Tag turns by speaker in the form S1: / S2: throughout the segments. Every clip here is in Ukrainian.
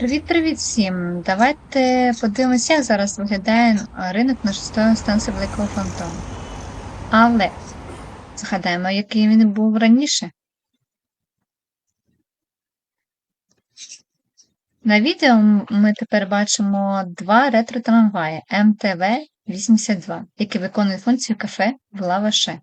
S1: Привіт-привіт всім! Давайте подивимося, як зараз виглядає е, ринок на шостої станції Великого Фонтану. Але згадаємо, який він був раніше. На відео ми тепер бачимо два ретро-трамваї МТВ-82, які виконують функцію кафе в лаваше.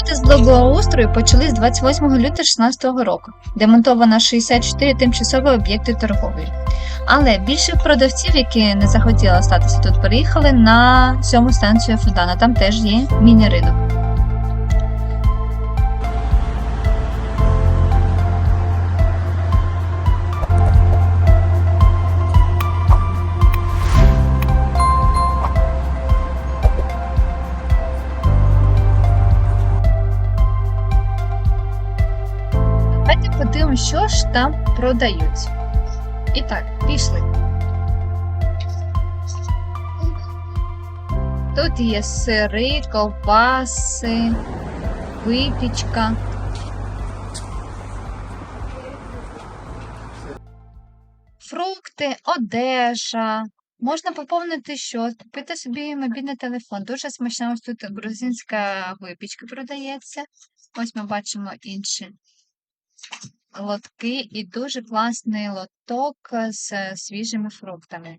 S1: Роботи з благоустрою почались 28 лютого 2016 року. Демонтовано 64 тимчасові об'єкти торговлі. Але більше продавців, які не захотіли статися тут, переїхали на сьому станцію Фонтана. Там теж є міні-ринок. Що ж там продають. І так, пішли. Тут є сири, ковбаси, випічка. Фрукти, одежа. Можна поповнити щось, купити собі мобільний телефон. Дуже смачна ось тут грузинська випічка продається. Ось ми бачимо інші лотки і дуже класний лоток з свіжими фруктами.